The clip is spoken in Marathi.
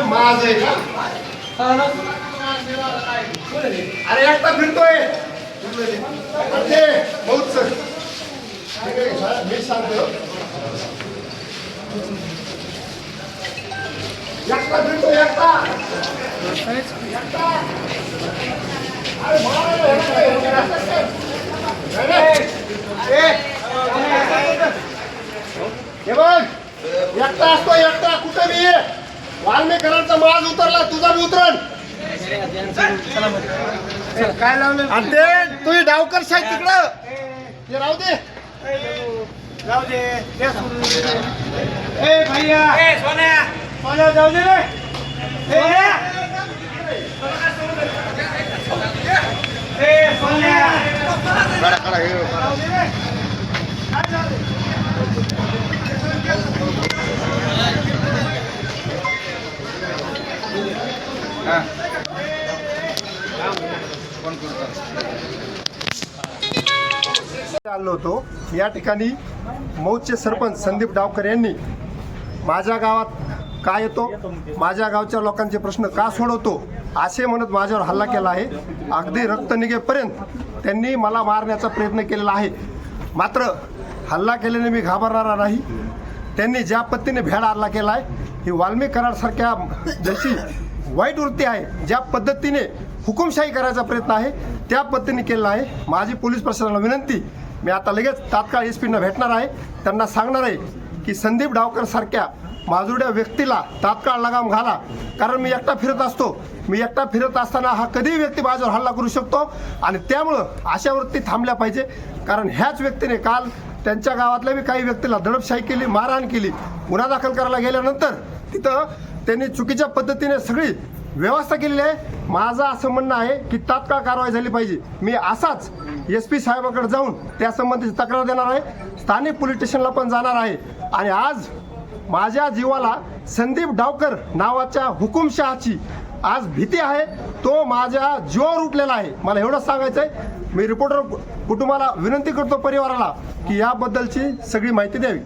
माझ आहे का अरे एकटा फिरतोय. बहुत सर. मी सांगतो. एकटा फिरतोय एकटा. हे बघ एकटा असतो. वाल्मीकरांचा माज उतरला तुझा बी उतरण. काय लावलं आणि ते तुझी डावकर शाही तिकडं. ते राहू दे. जाऊ दे दे सोडून दे. ए भैया सोन्या जाऊ दे रे. ए, ए सोन्या. काढा काढा हे जाऊ दे रे. काय झालं? आलो होतो. या ठिकाणी मौचे सरपंच संदीप डावकर यांनी माझ्या गावात का येतो? माझ्या गावच्या लोकांचे प्रश्न का सोडवतो? असे म्हणत माझ्यावर हल्ला केला आहे. अगदी रक्त निघेपर्यंत त्यांनी मला मारण्याचा प्रयत्न केलेला आहे. मात्र हल्ला केल्याने मी घाबरणारा नाही. त्यांनी ज्या पद्धतीने भेड हल्ला केला आहे ही वाल्मी कराडसारख्या जशी वाईट वृत्ती आहे ज्या पद्धतीने हुकुमशाही करायचा प्रयत्न आहे त्या पद्धतीने केलेला आहे. माझी पोलीस प्रशासनाला विनंती मी आता लगेच तात्काळ एस पींना भेटणार आहे. त्यांना सांगणार आहे की संदीप डावकर सारख्या माजुड्या व्यक्तीला तात्काळ लगाम घाला. कारण मी एकटा फिरत असतो. मी एकटा फिरत असताना हा कधीही व्यक्ती माझ्यावर हल्ला करू शकतो. आणि त्यामुळं अशा वृत्ती थांबल्या पाहिजे. कारण ह्याच व्यक्तीने काल त्यांच्या गावातल्या बी काही व्यक्तीला दडपशाही केली मारहाण केली. गुन्हा दाखल करायला गेल्यानंतर तिथं त्यांनी चुकीच्या पद्धतीने सगळी व्यवस्था केलेली आहे. माझं असं म्हणणं आहे की तात्काळ कारवाई झाली पाहिजे. मी असाच एस पी साहेबांकडे जाऊन त्या संबंधीची तक्रार देणार आहे. स्थानिक पोलीस स्टेशनला पण जाणार आहे. आणि आज माझ्या जीवाला संदीप डावकर नावाच्या हुकुमशहाची आज भीती आहे. तो माझ्या जीवावर उठलेला आहे. मला एवढंच सांगायचं आहे मी रिपोर्टर कुटुंबाला विनंती करतो परिवाराला की याबद्दलची सगळी माहिती द्यावी.